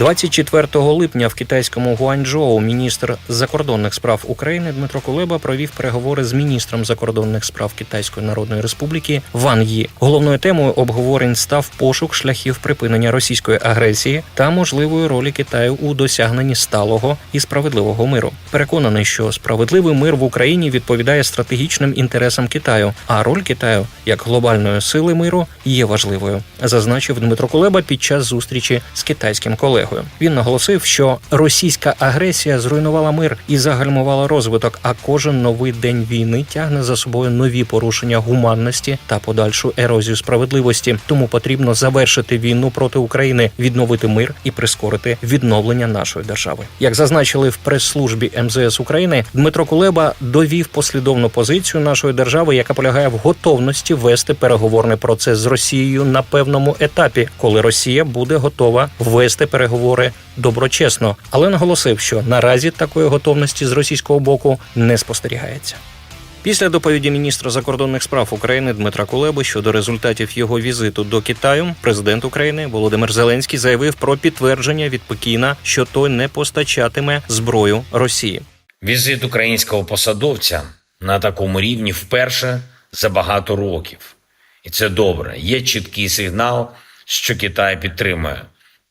24 липня в китайському Гуанчжоу міністр закордонних справ України Дмитро Кулеба провів переговори з міністром закордонних справ Китайської Народної Республіки Ван Ї. Головною темою обговорень став пошук шляхів припинення російської агресії та можливої ролі Китаю у досягненні сталого і справедливого миру. Переконаний, що справедливий мир в Україні відповідає стратегічним інтересам Китаю, а роль Китаю як глобальної сили миру є важливою, зазначив Дмитро Кулеба під час зустрічі з китайським колегою. Він наголосив, що російська агресія зруйнувала мир і загальмувала розвиток. А кожен новий день війни тягне за собою нові порушення гуманності та подальшу ерозію справедливості. Тому потрібно завершити війну проти України, відновити мир і прискорити відновлення нашої держави. Як зазначили в прес-службі МЗС України, Дмитро Кулеба довів послідовну позицію нашої держави, яка полягає в готовності вести переговорний процес з Росією на певному етапі, коли Росія буде готова вести переговори доброчесно, але наголосив, що наразі такої готовності з російського боку не спостерігається. Після доповіді міністра закордонних справ України Дмитра Кулеби щодо результатів його візиту до Китаю, президент України Володимир Зеленський заявив про підтвердження від Пекіна, що той не постачатиме зброю Росії. Візит українського посадовця на такому рівні вперше за багато років. І це добре. Є чіткий сигнал, що Китай підтримує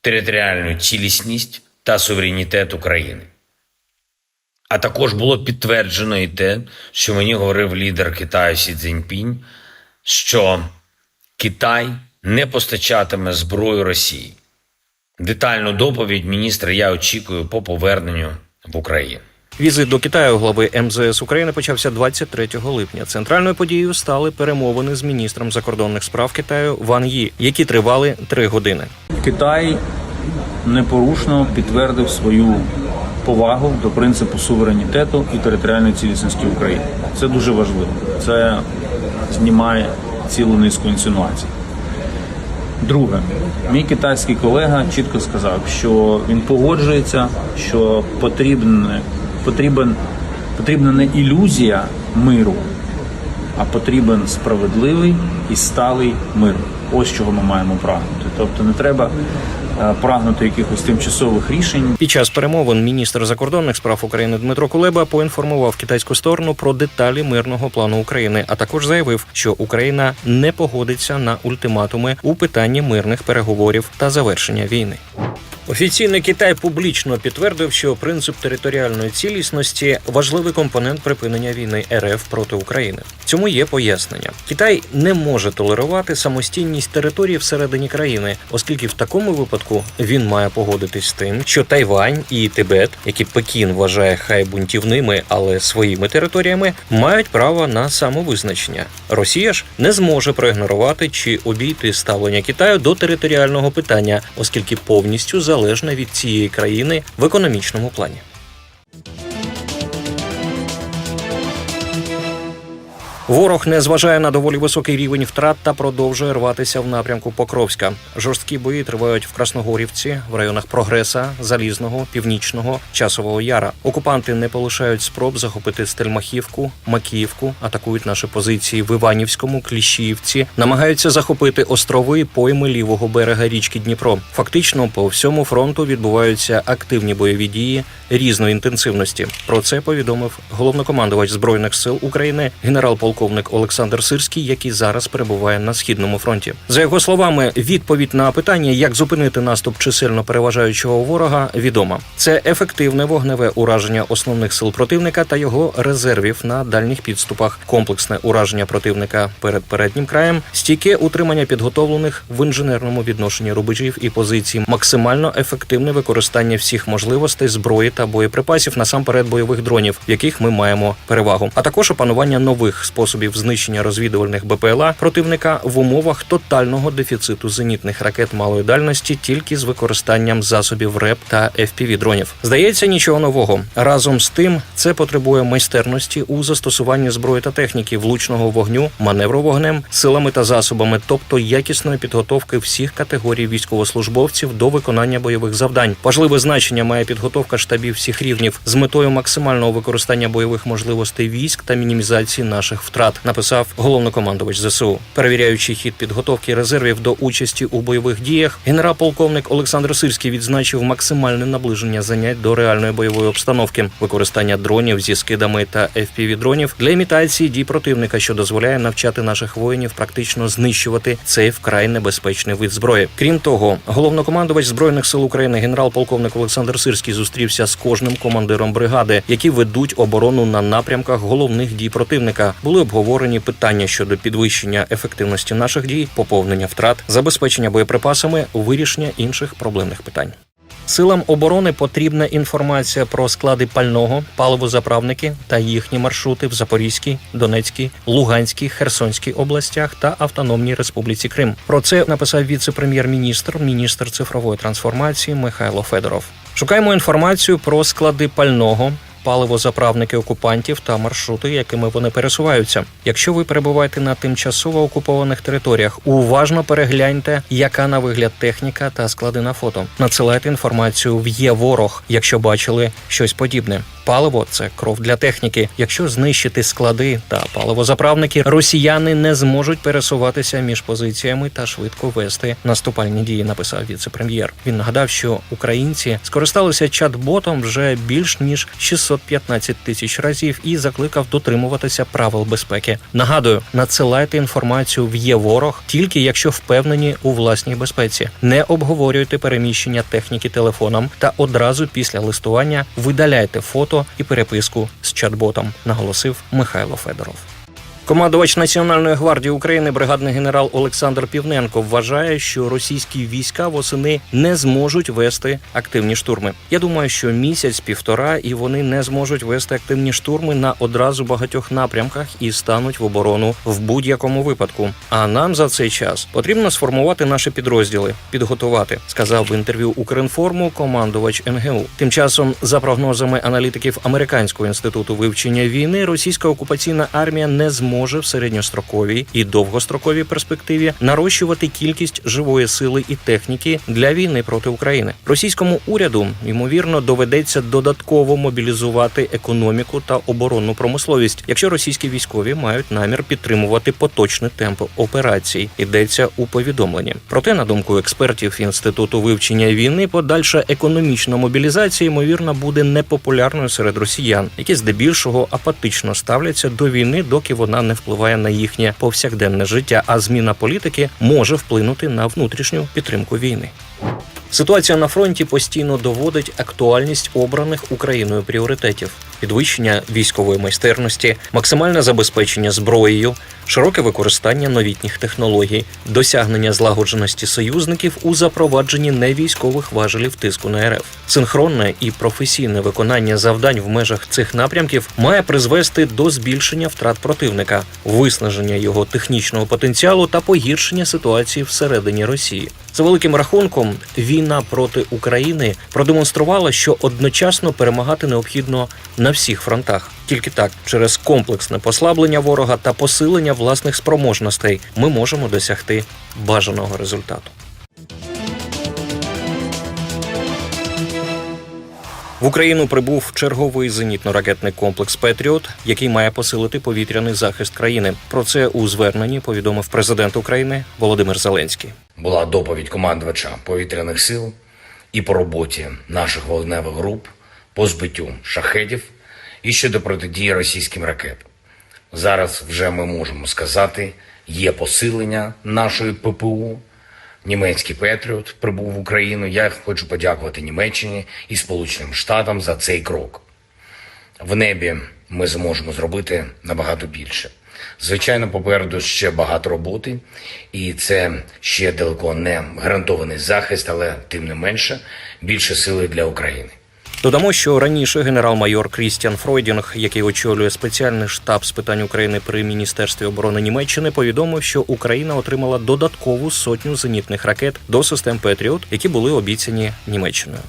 територіальну цілісність та суверенітет України. А також було підтверджено і те, що мені говорив лідер Китаю Сі Цзіньпінь, що Китай не постачатиме зброю Росії. Детальну доповідь міністра я очікую по поверненню в Україну. Візит до Китаю глави МЗС України почався 23 липня. Центральною подією стали перемовини з міністром закордонних справ Китаю Ван Ї, які тривали три години. Китай непорушно підтвердив свою повагу до принципу суверенітету і територіальної цілісності України. Це дуже важливо. Це знімає цілу низку інсинуацій. Друге, мій китайський колега чітко сказав, що він погоджується, що потрібне, потрібен, потрібна не ілюзія миру, а потрібен справедливий і сталий мир. Ось чого ми маємо прагнути. Тобто не треба е, прагнути якихось тимчасових рішень. Під час перемовин міністр закордонних справ України Дмитро Кулеба поінформував китайську сторону про деталі мирного плану України, а також заявив, що Україна не погодиться на ультиматуми у питанні мирних переговорів та завершення війни. Офіційний Китай публічно підтвердив, що принцип територіальної цілісності важливий компонент припинення війни РФ проти України. Цьому є пояснення. Китай не може толерувати самостійність території всередині країни, оскільки в такому випадку він має погодитись з тим, що Тайвань і Тибет, які Пекін вважає хай бунтівними, але своїми територіями, мають право на самовизначення. Росія ж не зможе проігнорувати чи обійти ставлення Китаю до територіального питання, оскільки повністю залежна від цієї країни в економічному плані. Ворог не зважає на доволі високий рівень втрат та продовжує рватися в напрямку Покровська. Жорсткі бої тривають в Красногорівці, в районах Прогреса, Залізного, Північного, Часового Яра. Окупанти не полишають спроб захопити Стельмахівку, Макіївку, атакують наші позиції в Іванівському, Кліщіївці, намагаються захопити острови і пойми лівого берега річки Дніпро. Фактично, по всьому фронту відбуваються активні бойові дії різної інтенсивності. Про це повідомив головнокомандувач збройних сил України генерал-полковник Олександр Сирський, який зараз перебуває на східному фронті. За його словами, відповідь на питання, як зупинити наступ чисельно переважаючого ворога, відома. Це ефективне вогневе ураження основних сил противника та його резервів на дальніх підступах, комплексне ураження противника перед переднім краєм, стійке утримання підготовлених в інженерному відношенні рубежів і позицій, максимально ефективне використання всіх можливостей зброї та боєприпасів насамперед бойових дронів, в яких ми маємо перевагу, а також опанування нових способів знищення розвідувальних БПЛА противника в умовах тотального дефіциту зенітних ракет малої дальності тільки з використанням засобів РЕП та fpv дронів. Здається, нічого нового. Разом з тим, це потребує майстерності у застосуванні зброї та техніки, влучного вогню, маневру вогнем, силами та засобами, тобто якісної підготовки всіх категорій військовослужбовців до виконання бойових завдань. Важливе значення має підготовка штабів всіх рівнів з метою максимального використання бойових можливостей військ та мінімізації наших втрат. Втрат, написав головнокомандувач ЗСУ. Перевіряючи хід підготовки резервів до участі у бойових діях, генерал-полковник Олександр Сирський відзначив максимальне наближення занять до реальної бойової обстановки, використання дронів зі скидами та fpv дронів для імітації дій противника, що дозволяє навчати наших воїнів практично знищувати цей вкрай небезпечний вид зброї. Крім того, головнокомандувач збройних сил України генерал-полковник Олександр Сирський зустрівся з кожним командиром бригади, які ведуть оборону на напрямках головних дій противника. Були обговорені питання щодо підвищення ефективності наших дій, поповнення втрат, забезпечення боєприпасами, вирішення інших проблемних питань. Силам оборони потрібна інформація про склади пального, паливозаправники та їхні маршрути в Запорізькій, Донецькій, Луганській, Херсонській областях та Автономній Республіці Крим. Про це написав віце-прем'єр-міністр, міністр цифрової трансформації Михайло Федоров. Шукаємо інформацію про склади пального. Паливозаправники окупантів та маршрути, якими вони пересуваються. Якщо ви перебуваєте на тимчасово окупованих територіях, уважно перегляньте, яка на вигляд техніка та склади на фото. Надсилайте інформацію в є ворог, якщо бачили щось подібне. Паливо це кров для техніки. Якщо знищити склади та паливозаправники, росіяни не зможуть пересуватися між позиціями та швидко вести наступальні дії. Написав віце-прем'єр. Він нагадав, що українці скористалися чат-ботом вже більш ніж 615 тисяч разів і закликав дотримуватися правил безпеки. Нагадую, надсилайте інформацію в є ворог тільки якщо впевнені у власній безпеці. Не обговорюйте переміщення техніки телефоном та одразу після листування видаляйте фото і переписку з чат-ботом, наголосив Михайло Федоров. Командувач Національної гвардії України, бригадний генерал Олександр Півненко, вважає, що російські війська восени не зможуть вести активні штурми. Я думаю, що місяць-півтора і вони не зможуть вести активні штурми на одразу багатьох напрямках і стануть в оборону в будь-якому випадку. А нам за цей час потрібно сформувати наші підрозділи, підготувати, сказав в інтерв'ю Укрінформу командувач НГУ. Тим часом, за прогнозами аналітиків Американського інституту вивчення війни, російська окупаційна армія не зможе в середньостроковій і довгостроковій перспективі нарощувати кількість живої сили і техніки для війни проти України. Російському уряду ймовірно доведеться додатково мобілізувати економіку та оборонну промисловість, якщо російські військові мають намір підтримувати поточний темп операцій. Йдеться у повідомленні. Проте, на думку експертів інституту вивчення війни, подальша економічна мобілізація ймовірно буде непопулярною серед росіян, які здебільшого апатично ставляться до війни, доки вона не впливає на їхнє повсякденне життя. А зміна політики може вплинути на внутрішню підтримку війни. Ситуація на фронті постійно доводить актуальність обраних Україною пріоритетів: підвищення військової майстерності, максимальне забезпечення зброєю, широке використання новітніх технологій, досягнення злагодженості союзників у запровадженні невійськових важелів тиску на РФ. Синхронне і професійне виконання завдань в межах цих напрямків має призвести до збільшення втрат противника, виснаження його технічного потенціалу та погіршення ситуації всередині Росії. За великим рахунком, війна проти України продемонструвала, що одночасно перемагати необхідно на всіх фронтах. Тільки так, через комплексне послаблення ворога та посилення власних спроможностей, ми можемо досягти бажаного результату. В Україну прибув черговий зенітно-ракетний комплекс Петріот, який має посилити повітряний захист країни. Про це у зверненні повідомив президент України Володимир Зеленський. Була доповідь командувача повітряних сил і по роботі наших вогневих груп по збиттю шахедів і щодо протидії російським ракетам. Зараз вже ми можемо сказати, є посилення нашої ППУ. Німецький Петріот прибув в Україну. Я хочу подякувати Німеччині і Сполученим Штатам за цей крок. В небі ми зможемо зробити набагато більше. Звичайно, попереду ще багато роботи, і це ще далеко не гарантований захист, але тим не менше більше сили для України. Додамо, що раніше генерал-майор Крістіан Фройдінг, який очолює спеціальний штаб з питань України при міністерстві оборони Німеччини, повідомив, що Україна отримала додаткову сотню зенітних ракет до систем Петріот, які були обіцяні Німеччиною.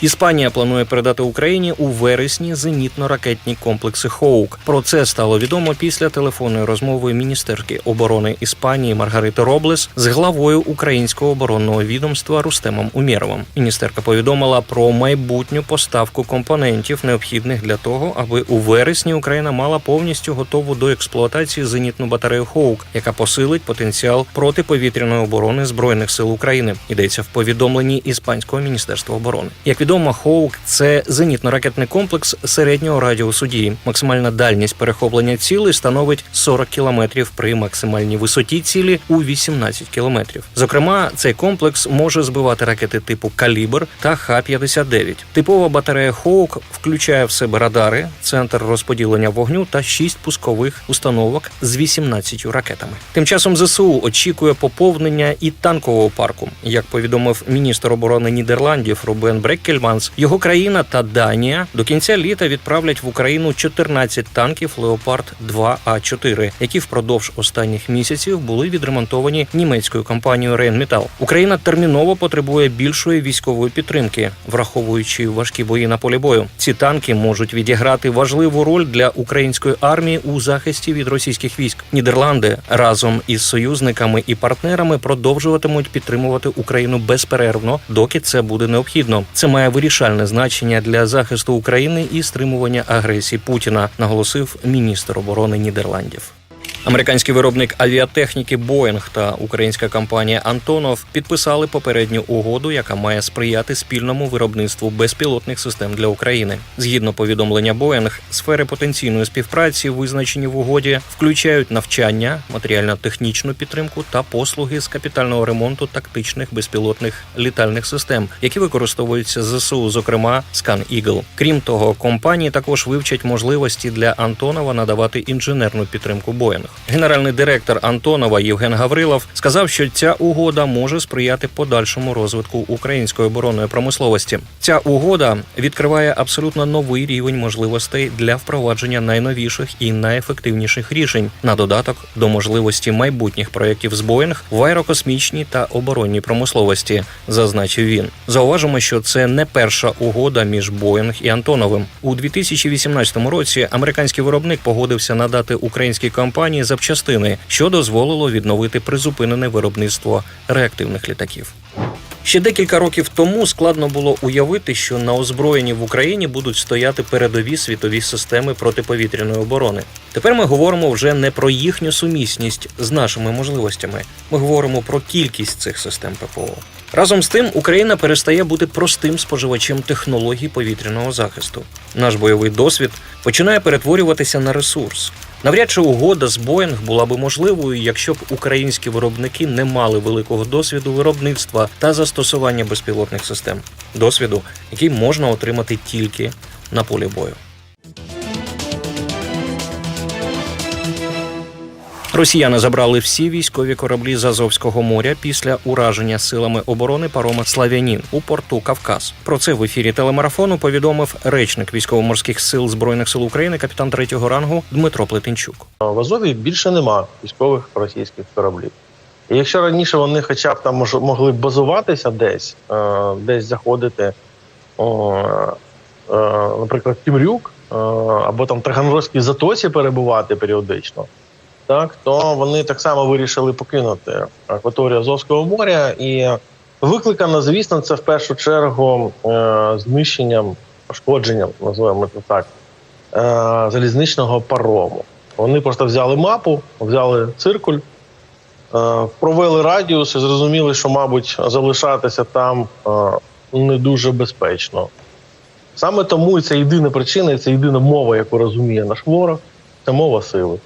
Іспанія планує передати Україні у вересні зенітно-ракетні комплекси Хоук. Про це стало відомо після телефонної розмови міністерки оборони Іспанії Маргарити Роблес з главою українського оборонного відомства Рустемом Умєровим. Міністерка повідомила про майбутню поставку компонентів, необхідних для того, аби у вересні Україна мала повністю готову до експлуатації зенітну батарею Хоук, яка посилить потенціал протиповітряної оборони збройних сил України. Йдеться в повідомленні іспанського міністерства оборони. Як відомо, Хоук це зенітно-ракетний комплекс середнього радіусу дії. Максимальна дальність перехоплення цілей становить 40 кілометрів при максимальній висоті цілі у 18 кілометрів. Зокрема, цей комплекс може збивати ракети типу Калібр та Х-59. Типова батарея Хоук включає в себе радари, центр розподілення вогню та 6 пускових установок з 18 ракетами. Тим часом ЗСУ очікує поповнення і танкового парку. Як повідомив міністр оборони Нідерландів Рубен Бреккельманс, його країна та Данія до кінця літа відправлять в Україну 14 танків Леопард 2 А 4 які впродовж останніх місяців були відремонтовані німецькою компанією Rheinmetall. Україна терміново потребує більшої військової підтримки, враховуючи важкі бої на полі бою. Ці танки можуть відіграти важливу роль для української армії у захисті від російських військ. Нідерланди разом із союзниками і партнерами продовжуватимуть підтримувати Україну безперервно, доки це буде необхідно. Це має вирішальне значення для захисту України і стримування агресії Путіна, наголосив міністр оборони Нідерландів. Американський виробник авіатехніки Boeing та українська компанія Антонов підписали попередню угоду, яка має сприяти спільному виробництву безпілотних систем для України. Згідно повідомлення Boeing, сфери потенційної співпраці, визначені в угоді, включають навчання, матеріально-технічну підтримку та послуги з капітального ремонту тактичних безпілотних літальних систем, які використовуються ЗСУ, зокрема Scan Eagle. Крім того, компанії також вивчать можливості для Антонова надавати інженерну підтримку Boeing. Генеральний директор Антонова Євген Гаврилов сказав, що ця угода може сприяти подальшому розвитку української оборонної промисловості. Ця угода відкриває абсолютно новий рівень можливостей для впровадження найновіших і найефективніших рішень на додаток до можливості майбутніх проєктів з Боїнг в аерокосмічній та оборонній промисловості, зазначив він. Зауважимо, що це не перша угода між Боїнг і Антоновим. У 2018 році американський виробник погодився надати українській компанії запчастини, що дозволило відновити призупинене виробництво реактивних літаків. Ще декілька років тому складно було уявити, що на озброєнні в Україні будуть стояти передові світові системи протиповітряної оборони. Тепер ми говоримо вже не про їхню сумісність з нашими можливостями. Ми говоримо про кількість цих систем ППО. Разом з тим, Україна перестає бути простим споживачем технологій повітряного захисту. Наш бойовий досвід починає перетворюватися на ресурс. Навряд чи угода з Боїнг була би можливою, якщо б українські виробники не мали великого досвіду виробництва та застосування безпілотних систем, досвіду, який можна отримати тільки на полі бою. Росіяни забрали всі військові кораблі з Азовського моря після ураження силами оборони парома Славянін у порту Кавказ. Про це в ефірі телемарафону повідомив речник військово-морських сил збройних сил України, капітан третього рангу Дмитро Плетенчук. В Азові більше нема військових російських кораблів. І якщо раніше вони хоча б там могли базуватися десь, е, десь заходити, е, наприклад, Тімрюк е, або там Таганрозькій затоці перебувати періодично, так, то вони так само вирішили покинути акваторію Азовського моря. І викликано, звісно, це в першу чергу е, знищенням, пошкодженням, називаємо це так, е, залізничного парому. Вони просто взяли мапу, взяли циркуль, е, провели радіус і зрозуміли, що, мабуть, залишатися там не дуже безпечно. Саме тому і це єдина причина, і це єдина мова, яку розуміє наш ворог, це мова сили.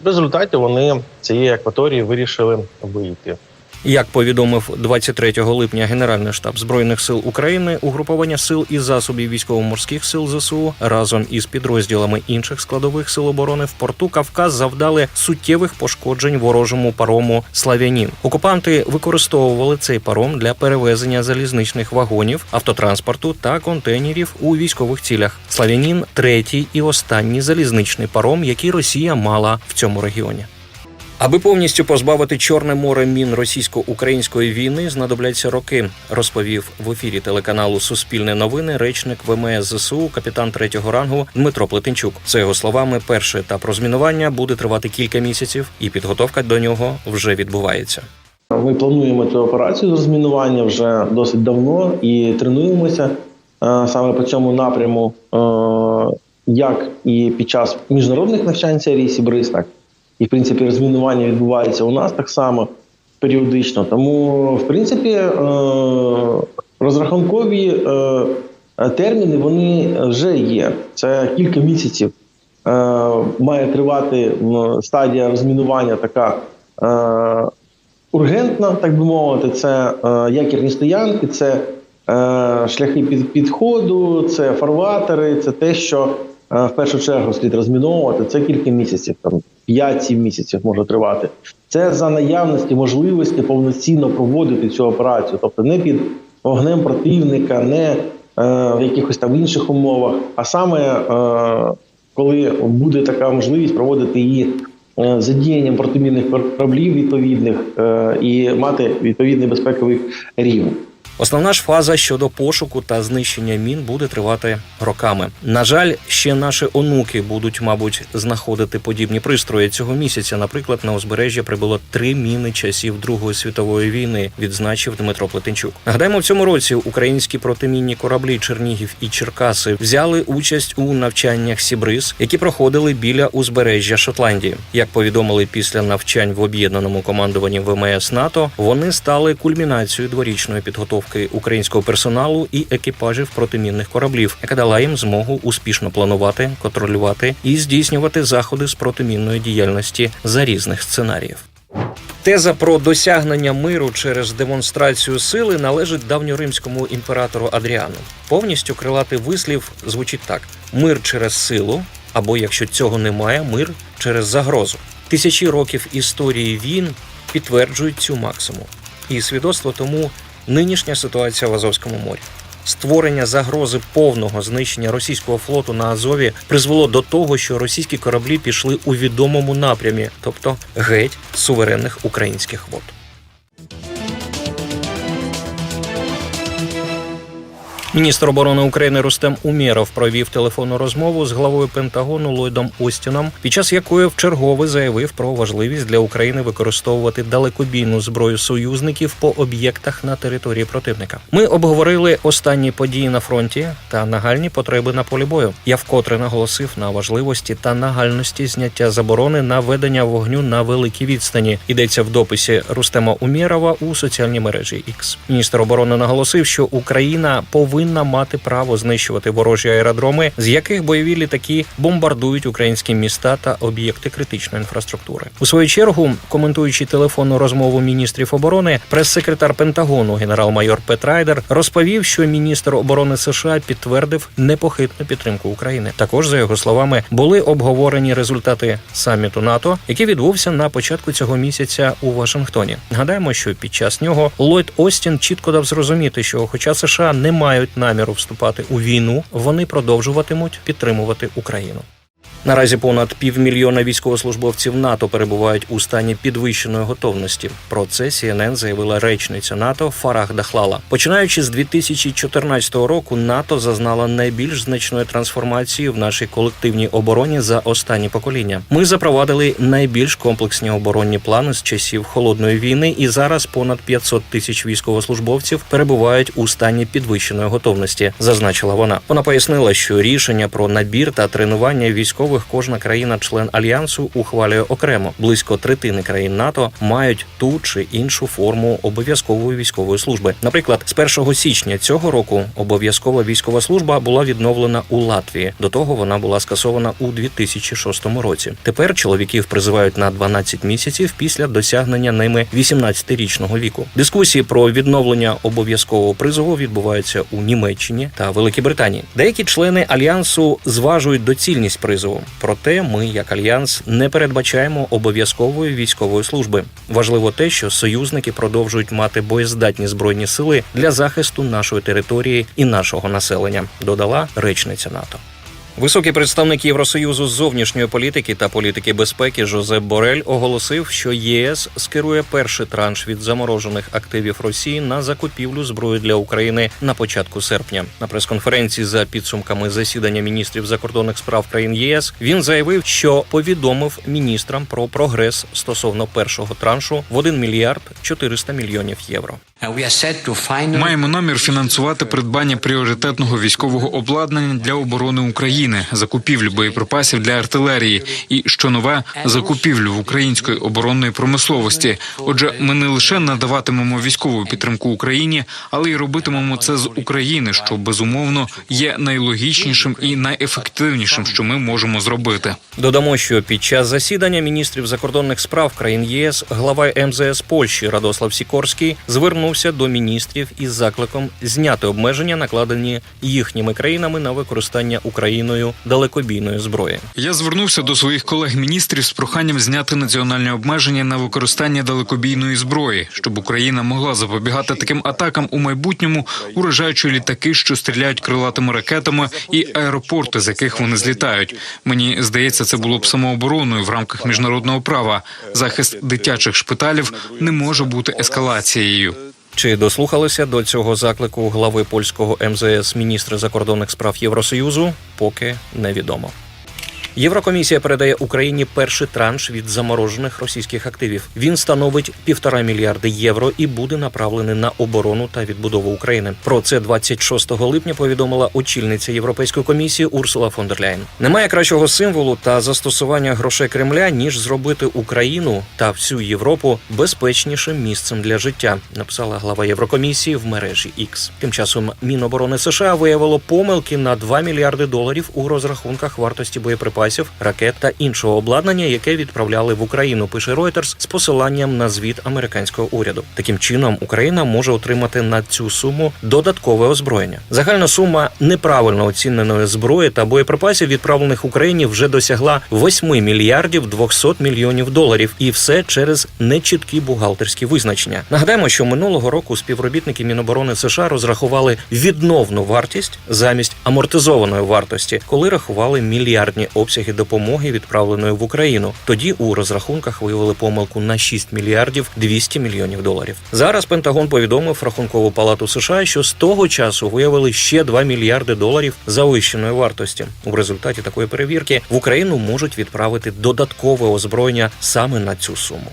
В результаті вони цієї акваторії вирішили вийти. Як повідомив 23 липня Генеральний штаб збройних сил України, угруповання сил і засобів військово-морських сил ЗСУ разом із підрозділами інших складових сил оборони в порту Кавказ завдали суттєвих пошкоджень ворожому парому Славянін. Окупанти використовували цей паром для перевезення залізничних вагонів, автотранспорту та контейнерів у військових цілях. Славянін третій і останній залізничний паром, який Росія мала в цьому регіоні. Аби повністю позбавити Чорне море мін російсько-української війни, знадобляться роки, розповів в ефірі телеканалу Суспільне новини речник ВМС ЗСУ, капітан третього рангу Дмитро Плетенчук. За його словами, перший етап розмінування буде тривати кілька місяців, і підготовка до нього вже відбувається. Ми плануємо цю операцію з розмінування вже досить давно і тренуємося е, саме по цьому напряму, е, як і під час міжнародних навчань серії Сібриз, так і в принципі розмінування відбувається у нас так само періодично. Тому, в принципі, е, розрахункові е, терміни вони вже є. Це кілька місяців. Е, Має тривати стадія розмінування така. ургентна, так би мовити, це якірні стоянки, це шляхи під, підходу, це фарватери, це те, що в першу чергу слід розміновувати. Це кілька місяців, там 5-7 місяців може тривати. Це за наявності можливості повноцінно проводити цю операцію, тобто не під вогнем противника, не е, в якихось там інших умовах, а саме е, коли буде така можливість проводити її е, задіянням протимінних кораблів відповідних е, і мати відповідний безпековий рівень. Основна ж фаза щодо пошуку та знищення мін буде тривати роками. На жаль, ще наші онуки будуть, мабуть, знаходити подібні пристрої цього місяця. Наприклад, на узбережжя прибуло три міни часів Другої світової війни, відзначив Дмитро Плетенчук. Нагадаємо, в цьому році українські протимінні кораблі Чернігів і Черкаси взяли участь у навчаннях Сібриз, які проходили біля узбережжя Шотландії. Як повідомили після навчань в об'єднаному командуванні ВМС НАТО, вони стали кульмінацією дворічної підготовки українського персоналу і екіпажів протимінних кораблів, яка дала їм змогу успішно планувати, контролювати і здійснювати заходи з протимінної діяльності за різних сценаріїв. Теза про досягнення миру через демонстрацію сили належить давньоримському імператору Адріану. Повністю крилатий вислів звучить так: мир через силу, або якщо цього немає, мир через загрозу. Тисячі років історії війн підтверджують цю максиму. І свідоцтво тому нинішня ситуація в Азовському морі. Створення загрози повного знищення російського флоту на Азові призвело до того, що російські кораблі пішли у відомому напрямі, тобто геть суверенних українських вод. Міністр оборони України Рустем Умєров провів телефонну розмову з главою Пентагону Ллойдом Остіном, під час якої вчергове заявив про важливість для України використовувати далекобійну зброю союзників по об'єктах на території противника. Ми обговорили останні події на фронті та нагальні потреби на полі бою. Я вкотре наголосив на важливості та нагальності зняття заборони на ведення вогню на великій відстані. Йдеться в дописі Рустема Умєрова у соціальній мережі X. Міністр оборони наголосив, що Україна повинна мати право знищувати ворожі аеродроми, з яких бойові літаки бомбардують українські міста та об'єкти критичної інфраструктури. У свою чергу, коментуючи телефонну розмову міністрів оборони, прес-секретар Пентагону генерал-майор Пет Райдер розповів, що міністр оборони США підтвердив непохитну підтримку України. Також за його словами були обговорені результати саміту НАТО, який відбувся на початку цього місяця у Вашингтоні. Нагадаємо, що під час нього Ллойд Остін чітко дав зрозуміти, що, хоча США не мають наміру вступати у війну, вони продовжуватимуть підтримувати Україну. Наразі понад півмільйона військовослужбовців НАТО перебувають у стані підвищеної готовності. Про це CNN заявила речниця НАТО Фарах Дахлала. Починаючи з 2014 року, НАТО зазнала найбільш значної трансформації в нашій колективній обороні за останні покоління. Ми запровадили найбільш комплексні оборонні плани з часів холодної війни, і зараз понад 500 тисяч військовослужбовців перебувають у стані підвищеної готовності, зазначила вона. Вона пояснила, що рішення про набір та тренування військових кожна країна-член альянсу ухвалює окремо. Близько третини країн НАТО мають ту чи іншу форму обов'язкової військової служби. Наприклад, з 1 січня цього року обов'язкова військова служба була відновлена у Латвії. До того вона була скасована у 2006 році. Тепер чоловіків призивають на 12 місяців після досягнення ними 18-річного віку. Дискусії про відновлення обов'язкового призову відбуваються у Німеччині та Великій Британії. Деякі члени альянсу зважують доцільність призову. Проте ми, як альянс, не передбачаємо обов'язкової військової служби. Важливо те, що союзники продовжують мати боєздатні збройні сили для захисту нашої території і нашого населення, додала речниця НАТО. Високий представник Євросоюзу з зовнішньої політики та політики безпеки Жозеп Борель оголосив, що ЄС скерує перший транш від заморожених активів Росії на закупівлю зброї для України на початку серпня. На прес-конференції за підсумками засідання міністрів закордонних справ країн ЄС він заявив, що повідомив міністрам про прогрес стосовно першого траншу в 1 мільярд 400 мільйонів євро. Маємо намір фінансувати придбання пріоритетного військового обладнання для оборони України, закупівлю боєприпасів для артилерії і що нове закупівлю в української оборонної промисловості. Отже, ми не лише надаватимемо військову підтримку Україні, але й робитимемо це з України, що безумовно є найлогічнішим і найефективнішим, що ми можемо зробити. Додамо, що під час засідання міністрів закордонних справ країн ЄС глава МЗС Польщі Радослав Сікорський звернувся до міністрів із закликом зняти обмеження, накладені їхніми країнами на використання Україною далекобійної зброї. Я звернувся до своїх колег-міністрів з проханням зняти національні обмеження на використання далекобійної зброї, щоб Україна могла запобігати таким атакам у майбутньому, уражаючи літаки, що стріляють крилатими ракетами, і аеропорти, з яких вони злітають. Мені здається, це було б самообороною в рамках міжнародного права. Захист дитячих шпиталів не може бути ескалацією. Чи дослухалися до цього заклику глави польського МЗС міністра закордонних справ Євросоюзу? Поки невідомо. Єврокомісія передає Україні перший транш від заморожених російських активів. Він становить півтора мільярди євро і буде направлений на оборону та відбудову України. Про це 26 липня повідомила очільниця Європейської комісії Урсула фон дер Ляйн. Немає кращого символу та застосування грошей Кремля ніж зробити Україну та всю Європу безпечнішим місцем для життя. Написала глава Єврокомісії в мережі X. Тим часом Міноборони США виявило помилки на 2 мільярди доларів у розрахунках вартості боєприпасів, ракет та іншого обладнання, яке відправляли в Україну. Пише Reuters з посиланням на звіт американського уряду. Таким чином Україна може отримати на цю суму додаткове озброєння. Загальна сума неправильно оціненої зброї та боєприпасів, відправлених Україні, вже досягла 8 мільярдів 200 мільйонів доларів, і все через нечіткі бухгалтерські визначення. Нагадаємо, що минулого року співробітники Міноборони США розрахували відновну вартість замість амортизованої вартості, коли рахували мільярдні обсяги допомоги, відправленої в Україну. Тоді у розрахунках виявили помилку на 6 мільярдів 200 мільйонів доларів. Зараз Пентагон повідомив рахункову палату США, що з того часу виявили ще 2 мільярди доларів завищеної вартості. У результаті такої перевірки в Україну можуть відправити додаткове озброєння саме на цю суму.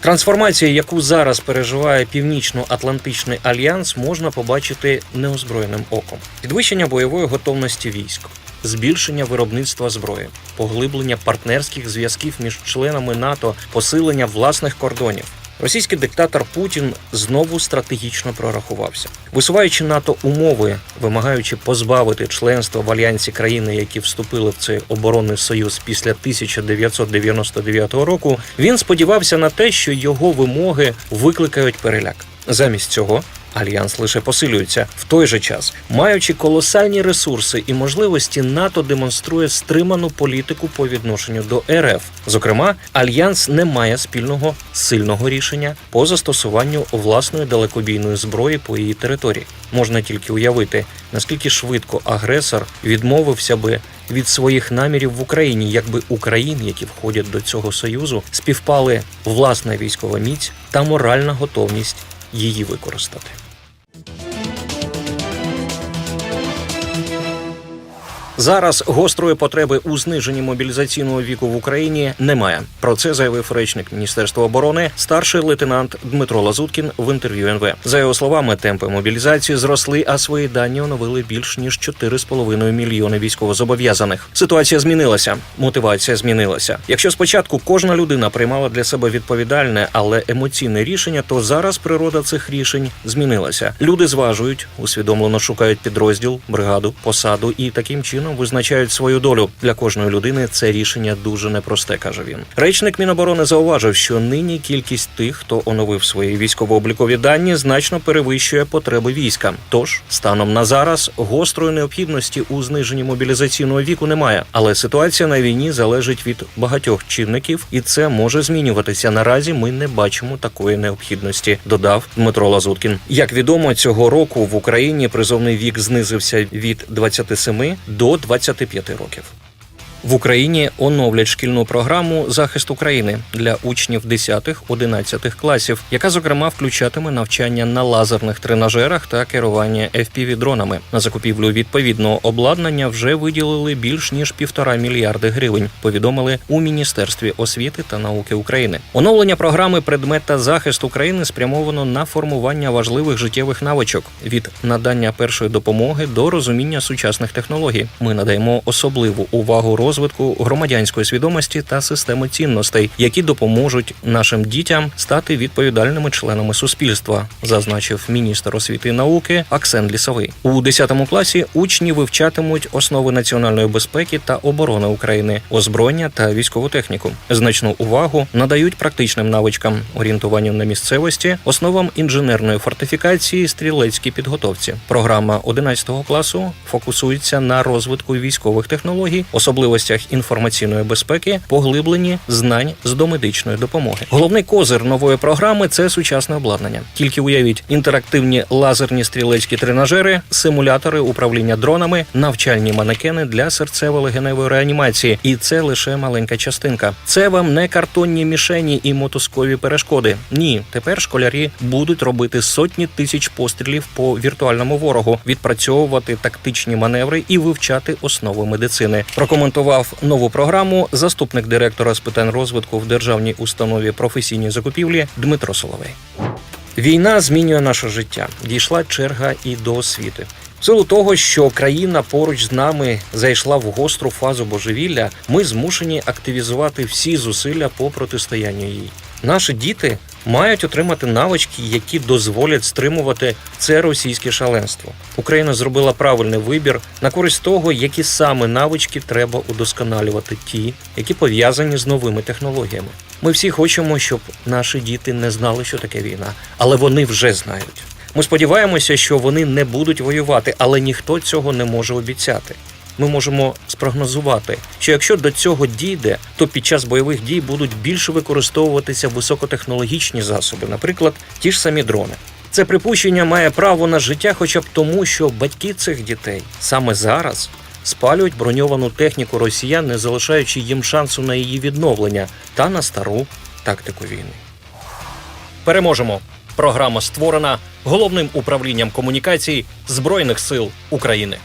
Трансформацію, яку зараз переживає Північно-Атлантичний альянс, можна побачити неозброєним оком. Підвищення бойової готовності військ, збільшення виробництва зброї, поглиблення партнерських зв'язків між членами НАТО, посилення власних кордонів. Російський диктатор Путін знову стратегічно прорахувався, висуваючи НАТО умови, вимагаючи позбавити членства в альянсі країни, які вступили в цей оборонний союз після 1999 року. Він сподівався на те, що його вимоги викликають переляк. Замість цього альянс лише посилюється в той же час, маючи колосальні ресурси і можливості, НАТО демонструє стриману політику по відношенню до РФ. Зокрема, альянс не має спільного сильного рішення по застосуванню власної далекобійної зброї по її території. Можна тільки уявити, наскільки швидко агресор відмовився би від своїх намірів в Україні, якби Україн, які входять до цього союзу, співпали власна військова міць та моральна готовність її використати. Зараз гострої потреби у зниженні мобілізаційного віку в Україні немає. Про це заявив речник Міністерства оборони, старший лейтенант Дмитро Лазуткін в інтерв'ю НВ. За його словами, темпи мобілізації зросли, а свої дані оновили більш ніж 4,5 мільйони військовозобов'язаних. Ситуація змінилася, мотивація змінилася. Якщо спочатку кожна людина приймала для себе відповідальне, але емоційне рішення, то зараз природа цих рішень змінилася. Люди зважують, усвідомлено шукають підрозділ, бригаду, посаду і таким чином визначають свою долю. Для кожної людини це рішення дуже непросте, каже він. Речник Міноборони зауважив, що нині кількість тих, хто оновив свої військово-облікові дані, значно перевищує потреби війська. Тож, станом на зараз, гострої необхідності у зниженні мобілізаційного віку немає. Але ситуація на війні залежить від багатьох чинників, і це може змінюватися. Наразі ми не бачимо такої необхідності. Додав Дмитро Лазуткін. Як відомо, цього року в Україні призовний вік знизився від 27 до 25 років. В Україні оновлять шкільну програму Захист України для учнів 10-11 класів, яка зокрема включатиме навчання на лазерних тренажерах та керування fpv дронами. На закупівлю відповідного обладнання вже виділили більш ніж півтора мільярди гривень. Повідомили у міністерстві освіти та науки України. Оновлення програми предмет та захист України спрямовано на формування важливих життєвих навичок від надання першої допомоги до розуміння сучасних технологій. Ми надаємо особливу увагу розвитку громадянської свідомості та системи цінностей, які допоможуть нашим дітям стати відповідальними членами суспільства, зазначив міністр освіти і науки Аксен Лісовий. У 10 класі учні вивчатимуть основи національної безпеки та оборони України, озброєння та військову техніку. Значну увагу надають практичним навичкам, орієнтуванню на місцевості, основам інженерної фортифікації, стрілецькій підготовці. Програма 11 класу фокусується на розвитку військових технологій, особливостях інформаційної безпеки, поглибленні знань з домедичної допомоги. Головний козир нової програми це сучасне обладнання. Тільки уявіть інтерактивні лазерні стрілецькі тренажери, симулятори управління дронами, навчальні манекени для серцево-легеневої реанімації. І це лише маленька частинка. Це вам не картонні мішені і мотузкові перешкоди. Ні, тепер школярі будуть робити сотні тисяч пострілів по віртуальному ворогу, відпрацьовувати тактичні маневри і вивчати основи медицини. Прокоментував нову програму заступник директора з питань розвитку в державній установі професійні закупівлі Дмитро Соловей. Війна змінює наше життя. Дійшла черга і до освіти. В силу того, що країна поруч з нами зайшла в гостру фазу божевілля, ми змушені активізувати всі зусилля по протистоянню їй. Наші діти мають отримати навички, які дозволять стримувати це російське шаленство. Україна зробила правильний вибір на користь того, які саме навички треба удосконалювати, ті, які пов'язані з новими технологіями. Ми всі хочемо, щоб наші діти не знали, що таке війна, але вони вже знають. Ми сподіваємося, що вони не будуть воювати, але ніхто цього не може обіцяти. Ми можемо спрогнозувати, що якщо до цього дійде, то під час бойових дій будуть більше використовуватися високотехнологічні засоби, наприклад, ті ж самі дрони. Це припущення має право на життя, хоча б тому, що батьки цих дітей саме зараз спалюють броньовану техніку росіян, не залишаючи їм шансу на її відновлення та на стару тактику війни. Переможемо. Програма створена головним управлінням комунікацій Збройних сил України.